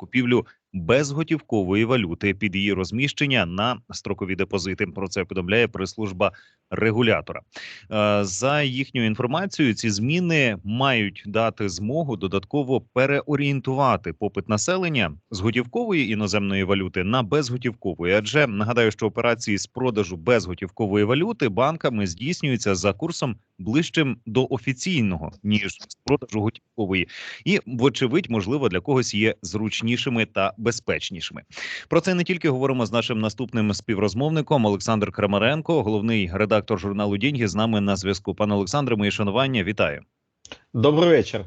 купівлю безготівкової валюти під її розміщення на строкові депозити. Про це повідомляє прес-служба регулятора. Е, За їхньою інформацією, ці зміни мають дати змогу додатково переорієнтувати попит населення з готівкової іноземної валюти на безготівкової. Адже нагадаю, що операції з продажу безготівкової валюти банками здійснюються за курсом ближчим до офіційного ніж з продажу готівкової, і вочевидь, можливо, для когось є зручнішими та безпечнішими. Про це не тільки говоримо з нашим наступним співрозмовником Олександр Крамаренко, головний редактор журналу Діньги з нами на зв'язку. Пане Олександре, мої шанування, вітаю. Добрий вечір.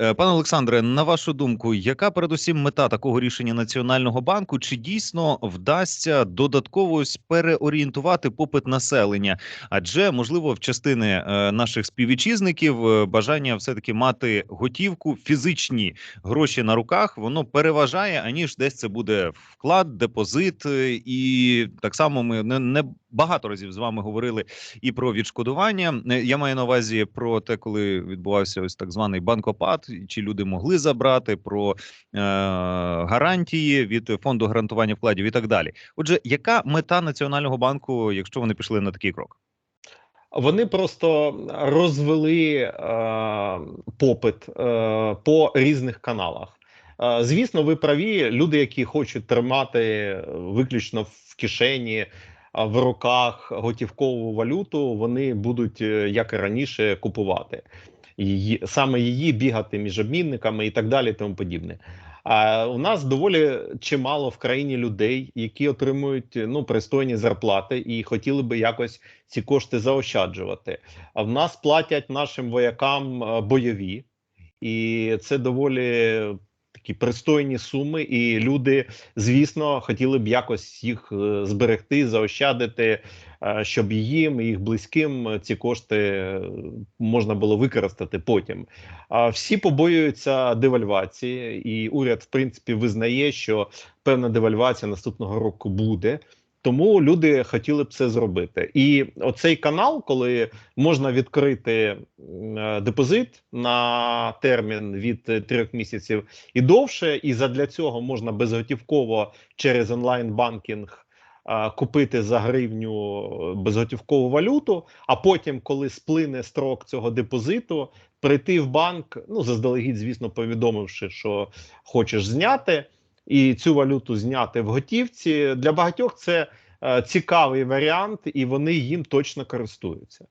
Е, Пане Олександре, на вашу думку, яка передусім мета такого рішення Національного банку? Чи дійсно вдасться додатково ось переорієнтувати попит населення? Адже можливо в частини е, наших співвітчизників е, бажання все таки мати готівку, фізичні гроші на руках, воно переважає, аніж десь це буде вклад, депозит, і так само ми не, не багато разів з вами говорили і про відшкодування. Е, Я маю на увазі про те, коли відбувався ось так званий банкопад, чи люди могли забрати про е, гарантії від фонду гарантування вкладів і так далі. Отже, яка мета Національного банку, якщо вони пішли на такий крок? Вони просто розвели е, попит е, по різних каналах. Е, звісно, ви праві. Люди, які хочуть тримати виключно в кишені, в руках готівкову валюту, вони будуть е, як і раніше купувати її саме її бігати між обмінниками і так далі, тому подібне. А у нас доволі чимало в країні людей, які отримують ну пристойні зарплати і хотіли би якось ці кошти заощаджувати. А в нас платять нашим воякам е, бойові, і це доволі такі пристойні суми. І люди, звісно, хотіли б якось їх е, зберегти, заощадити, е, щоб їм і їх близьким ці кошти е, можна було використати потім. Всі побоюються девальвації, і уряд, в принципі, визнає, що певна девальвація наступного року буде. Тому люди хотіли б це зробити. І оцей канал, коли можна відкрити е, депозит на термін від трьох місяців і довше, і задля цього можна безготівково через онлайн-банкінг е, купити за гривню е, безготівкову валюту. А потім, коли сплине строк цього депозиту, прийти в банк, ну заздалегідь, звісно, повідомивши, що хочеш зняти і цю валюту зняти в готівці. Для багатьох це е, цікавий варіант, і вони їм точно користуються.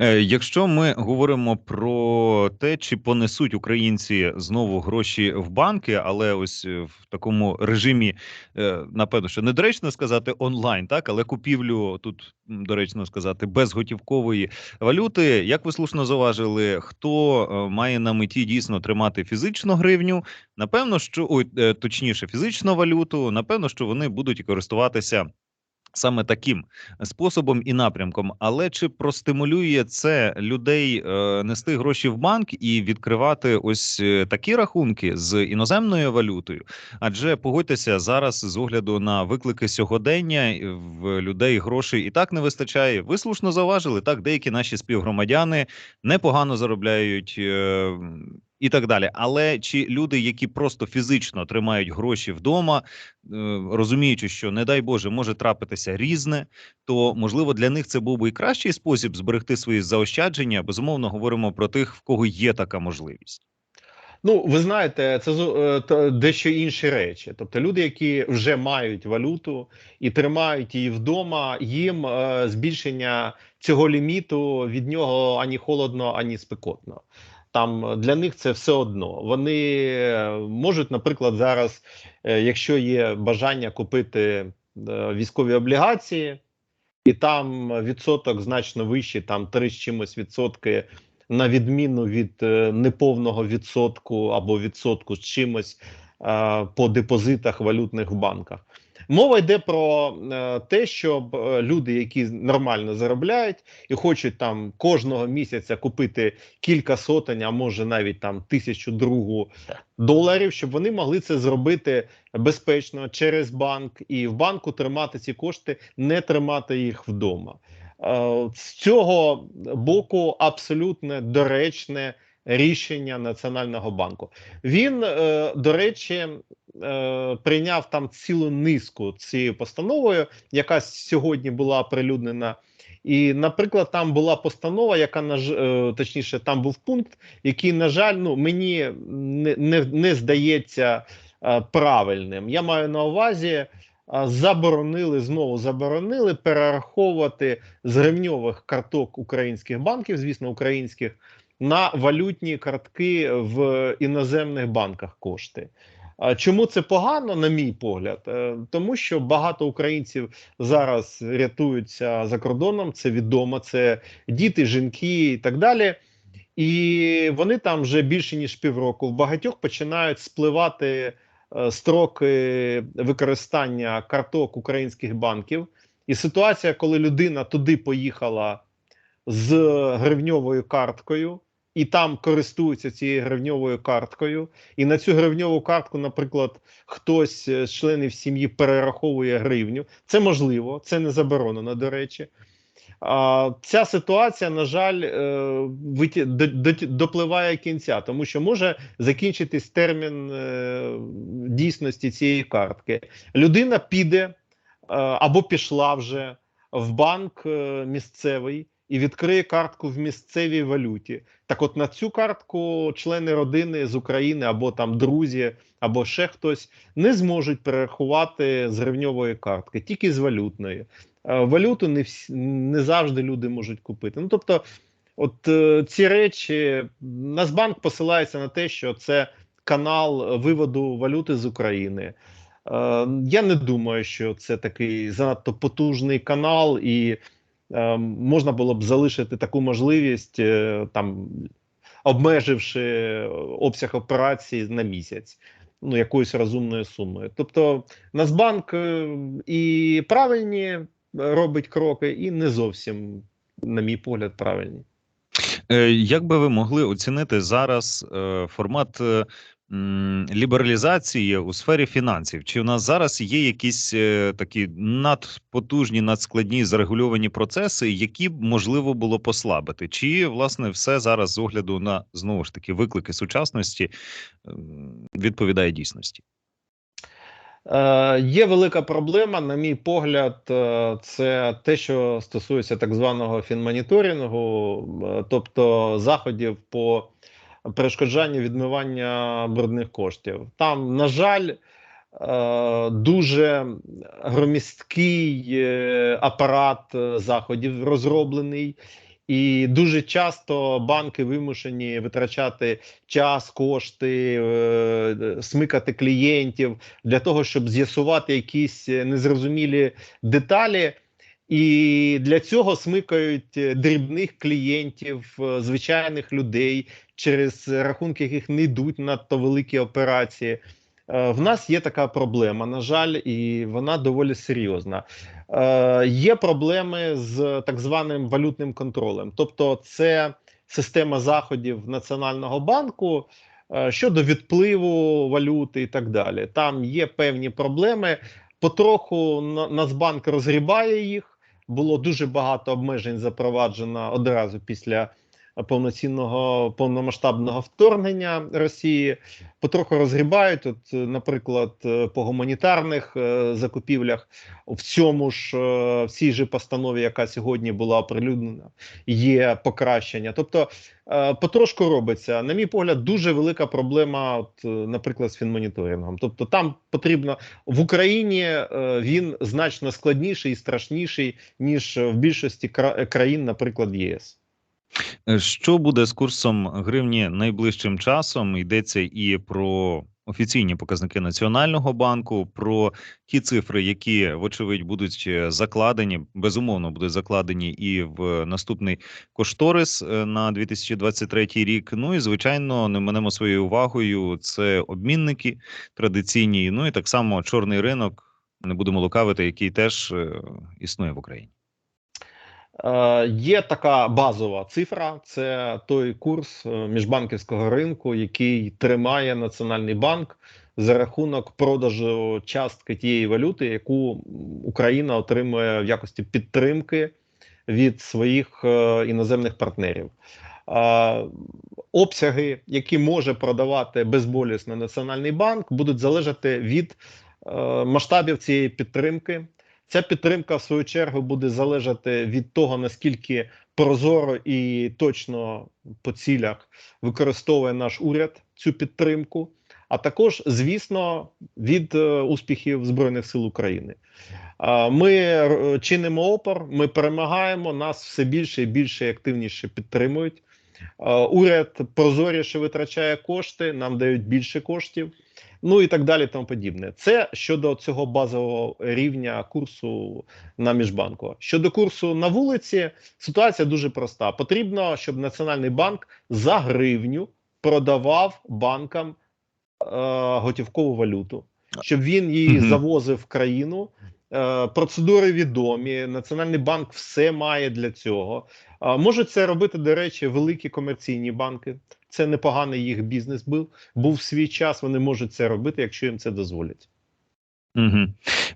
Е, якщо ми говоримо про те, чи понесуть українці знову гроші в банки, але ось е, в такому режимі, е, напевно, що недоречно сказати онлайн, так але купівлю тут доречно сказати безготівкової валюти. Як ви слушно зауважили, хто має на меті дійсно тримати фізичну гривню? Напевно, що ой, точніше, фізичну валюту, напевно, що вони будуть користуватися. Саме таким способом і напрямком, але чи простимулює це людей е, нести гроші в банк і відкривати ось е, такі рахунки з іноземною валютою? Адже погодьтеся зараз з огляду на виклики сьогодення е, в людей грошей і так не вистачає. Ви слушно зауважили, так деякі наші співгромадяни непогано заробляють. І так далі, але чи люди, які просто фізично тримають гроші вдома, е, розуміючи, що не дай Боже може трапитися різне, то можливо для них це був би і кращий спосіб зберегти свої заощадження. Безумовно, говоримо про тих, в кого є така можливість. Ну, ви знаєте, це е, дещо інші речі. Тобто, люди, які вже мають валюту і тримають її вдома, їм е, збільшення цього ліміту від нього ані холодно, ані спекотно. Там е, для них це все одно. Вони е, можуть, наприклад, зараз, е, якщо є бажання купити військові облігації, і там відсоток значно вищий, там 3 з чимось відсотки на відміну від неповного відсотку або відсотку з чимось по депозитах валютних в банках. Мова йде про е, те, щоб е, люди, які нормально заробляють і хочуть там кожного місяця купити кілька сотень, а може навіть там тисячу другу доларів, щоб вони могли це зробити безпечно через банк і в банку тримати ці кошти, не тримати їх вдома. Е, З цього боку абсолютно доречне рішення Національного банку. Він, до речі, е, прийняв там цілу низку цією постановою, яка сьогодні була оприлюднена. І, наприклад, там була постанова, яка на е, точніше, там був пункт, який, на жаль, ну мені не не, не здається е, правильним. Я маю на увазі. Е, заборонили знову заборонили перераховувати з гривньових карток українських банків, звісно, українських на валютні картки в іноземних банках кошти. Чому це погано, на мій погляд? Е, тому що багато українців зараз рятуються за кордоном, це відомо, це діти, жінки і так далі. І вони там вже більше ніж півроку. В багатьох починають спливати е, строки використання карток українських банків. І ситуація, коли людина туди поїхала з гривньовою карткою і там користуються цією гривньовою карткою, і на цю гривньову картку, наприклад, хтось з членів сім'ї перераховує гривню. Це можливо, це не заборонено, до речі. А, Ця ситуація, на жаль, е, допливає кінця, тому що може закінчитись термін е, дійсності цієї картки. Людина піде е, або пішла вже в банк місцевий і відкриє картку в місцевій валюті. Так, от на цю картку члени родини з України або там друзі, або ще хтось не зможуть перерахувати з гривньової картки, тільки з валютної. Валюту не всі не завжди люди можуть купити. Ну тобто, от е, ці речі Нацбанк посилається на те, що це канал виводу валюти з України. Е, я не думаю, що це такий занадто потужний канал і. Ем, можна було б залишити таку можливість, е, там обмеживши обсяг операцій на місяць, ну якоюсь розумною сумою. Тобто Нацбанк е, і правильні робить кроки, і не зовсім, на мій погляд, правильні. Е, як би ви могли оцінити зараз формат лібералізації у сфері фінансів. Чи в нас зараз є якісь е, такі надпотужні, надскладні зарегульовані процеси, які б можливо було послабити? Чи власне все зараз з огляду на знову ж таки виклики сучасності відповідає дійсності? Е, Є велика проблема, на мій погляд, е, це те, що стосується так званого фінмоніторингу, е, тобто заходів по перешкоджання відмивання брудних коштів. Там, на жаль, е, дуже громісткий е, апарат е, заходів розроблений. І дуже часто банки вимушені витрачати час, кошти, смикати клієнтів для того, щоб з'ясувати якісь незрозумілі деталі. І для цього смикають дрібних клієнтів, звичайних людей, через рахунки яких не йдуть надто великі операції. Е, в нас є така проблема, на жаль, і вона доволі серйозна. Е, є проблеми з так званим валютним контролем, тобто, це система заходів Національного банку е, щодо відпливу валюти і так далі. Там є певні проблеми. Потроху Нацбанк розгрібає їх. Було дуже багато обмежень запроваджено одразу після повноцінного повномасштабного вторгнення Росії потроху розгрібають. От, наприклад, е, по гуманітарних е, закупівлях в цьому ж е, в цій же постанові, яка сьогодні була оприлюднена, є покращення. Тобто потрошку робиться, на мій погляд, дуже велика проблема, от, наприклад, з фінмоніторингом. Тобто, там потрібно в Україні він значно складніший і страшніший ніж в більшості країн, наприклад, ЄС. Е, що буде з курсом гривні найближчим часом? Йдеться і про офіційні показники Національного банку, про ті цифри, які вочевидь будуть е, закладені, безумовно будуть закладені і в наступний кошторис е, на 2023 рік. Ну і звичайно, не минемо своєю увагою. Це обмінники традиційні. Ну і так само чорний ринок. Не будемо лукавити, який теж існує в Україні. Е, є така базова цифра: це той курс е, міжбанківського ринку, який тримає Національний банк за рахунок продажу частки тієї валюти, яку Україна отримує в якості підтримки від своїх е, іноземних партнерів. обсяги, які може продавати безболісно Національний банк, будуть залежати від масштабів цієї підтримки. Ця підтримка, в свою чергу, буде залежати від того, наскільки прозоро і точно по цілях використовує наш уряд цю підтримку, а також, звісно, від е, успіхів Збройних сил України. Ми е, чинимо опор, ми перемагаємо, нас все більше і більше активніше підтримують. Уряд прозоріше витрачає кошти, нам дають більше коштів, ну і так далі. Тому подібне. Це щодо цього базового рівня курсу на міжбанку. Щодо курсу на вулиці, ситуація дуже проста. Потрібно, щоб Національний банк за гривню продавав банкам е, готівкову валюту, щоб він її Мгм. завозив в країну. Е, Процедури відомі. Національний банк все має для цього. Можуть це робити, до речі, великі комерційні банки. Це непоганий їх бізнес був. Був свій час. Вони можуть це робити, якщо їм це дозволять. Угу.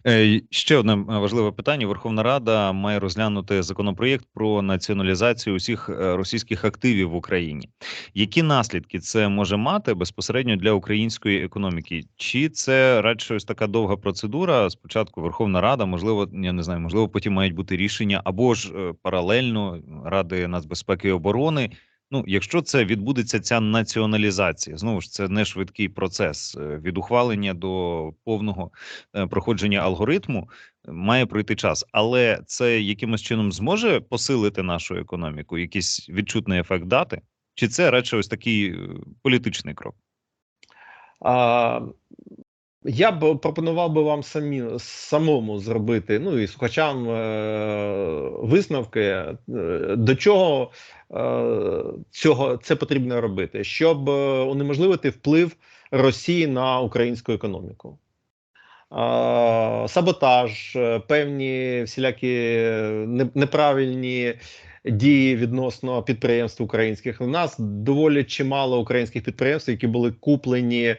Е, ще одне е, важливе питання: Верховна Рада має розглянути законопроєкт про націоналізацію усіх е, російських активів в Україні. Які наслідки це може мати безпосередньо для української економіки? Чи це радше ось така довга процедура? Спочатку Верховна Рада, можливо, я не знаю, можливо, потім мають бути рішення або ж е, паралельно Ради нацбезпеки і оборони. Ну, якщо це відбудеться ця націоналізація, знову ж це не швидкий процес е, від ухвалення до повного е, проходження алгоритму е, має пройти час, але це якимось чином зможе посилити нашу економіку, якийсь відчутний ефект дати, чи це радше ось такий політичний крок? А, я б пропонував би вам самі самому зробити, ну і слухачам е, висновки, е, до чого е, цього це потрібно робити, щоб е, унеможливити вплив Росії на українську економіку. Е, саботаж, е, певні всілякі не- неправильні дії відносно підприємств українських. У нас доволі чимало українських підприємств, які були куплені е,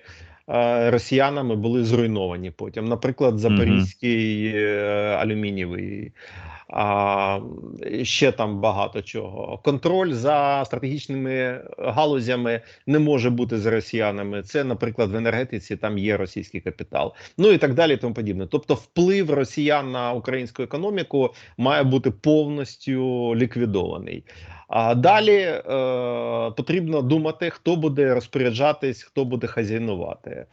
росіянами, були зруйновані потім. Наприклад, Запорізький е, алюмінієвий. А ще там багато чого. Контроль за стратегічними галузями не може бути з росіянами. Це, наприклад, в енергетиці там є російський капітал, ну і так далі. Тому подібне. Тобто, вплив росіян на українську економіку має бути повністю ліквідований. А далі е, потрібно думати, хто буде розпоряджатись, хто буде хазяйнувати. Е,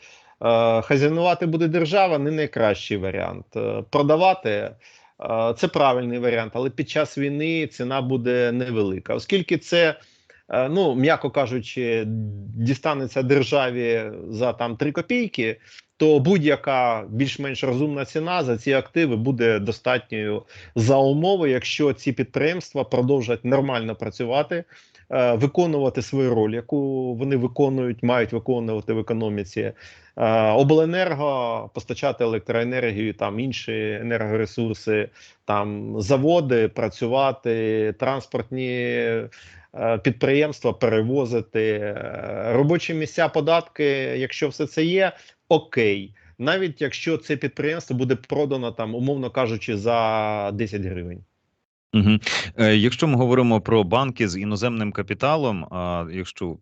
хазяйнувати буде держава, не найкращий варіант. Е, продавати. Це правильний варіант, але під час війни ціна буде невелика, оскільки це, е, ну м'яко кажучи, дістанеться державі за там 3 копійки, то будь-яка більш-менш розумна ціна за ці активи буде достатньою за умови, якщо ці підприємства продовжать нормально працювати, е, виконувати свою роль, яку вони виконують, мають виконувати в економіці. Е, Обленерго постачати електроенергію, там інші енергоресурси, там заводи працювати, транспортні е, підприємства перевозити, е, робочі місця, податки. Якщо все це є, окей. Навіть якщо це підприємство буде продано там, умовно кажучи, за 10 гривень. Угу. Якщо ми говоримо про банки з іноземним капіталом, а якщо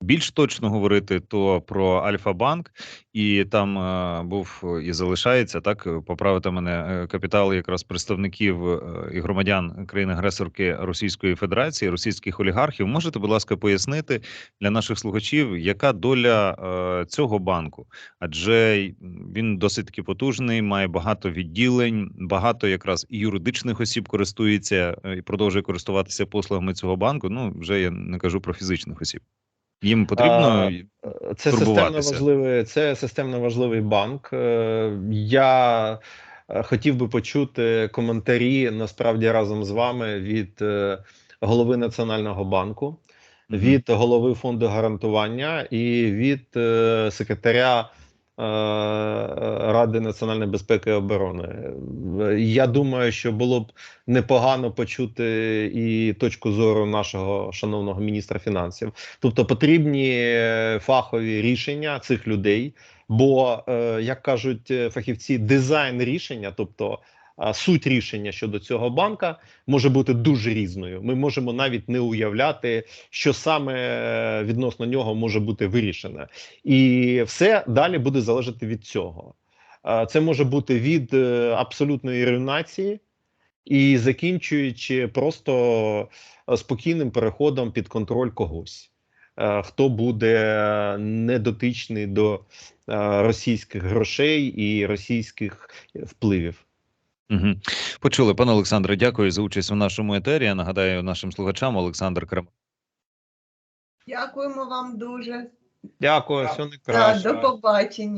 більш точно говорити, то про Альфа-банк, і там е, був і залишається так. е, Поправити мене е, капітал якраз представників е, і громадян країни-агресорки Російської Федерації, російських олігархів. Можете, будь ласка, пояснити для наших слухачів, яка доля е, цього банку? Адже він досить таки потужний, має багато відділень, багато якраз і юридичних осіб користується і продовжує користуватися послугами цього банку. Ну вже я не кажу про фізичних осіб. Їм потрібно А, Це системно важливий, це системно важливий банк. Е, Я е, хотів би почути коментарі насправді разом з вами від е, голови Національного банку, від голови фонду гарантування і від секретаря Ради національної безпеки і оборони. Е, Я думаю, що було б непогано почути і точку зору нашого шановного міністра фінансів. Тобто потрібні е, фахові рішення цих людей. Бо, е, як кажуть е, фахівці, дизайн рішення, тобто суть рішення щодо цього банка може бути дуже різною. Ми можемо навіть не уявляти, що саме е, відносно нього може бути вирішене, і все далі буде залежати від цього. Це може бути від е, абсолютної руйнації і закінчуючи просто е, спокійним переходом під контроль когось, хто буде недотичний до російських грошей і російських впливів. Угу. Почули, пане Олександре, дякую за участь у нашому етері. Я нагадаю нашим слухачам Олександр Крем. Дякуємо вам дуже. Дякую, все Та, Да, до побачення.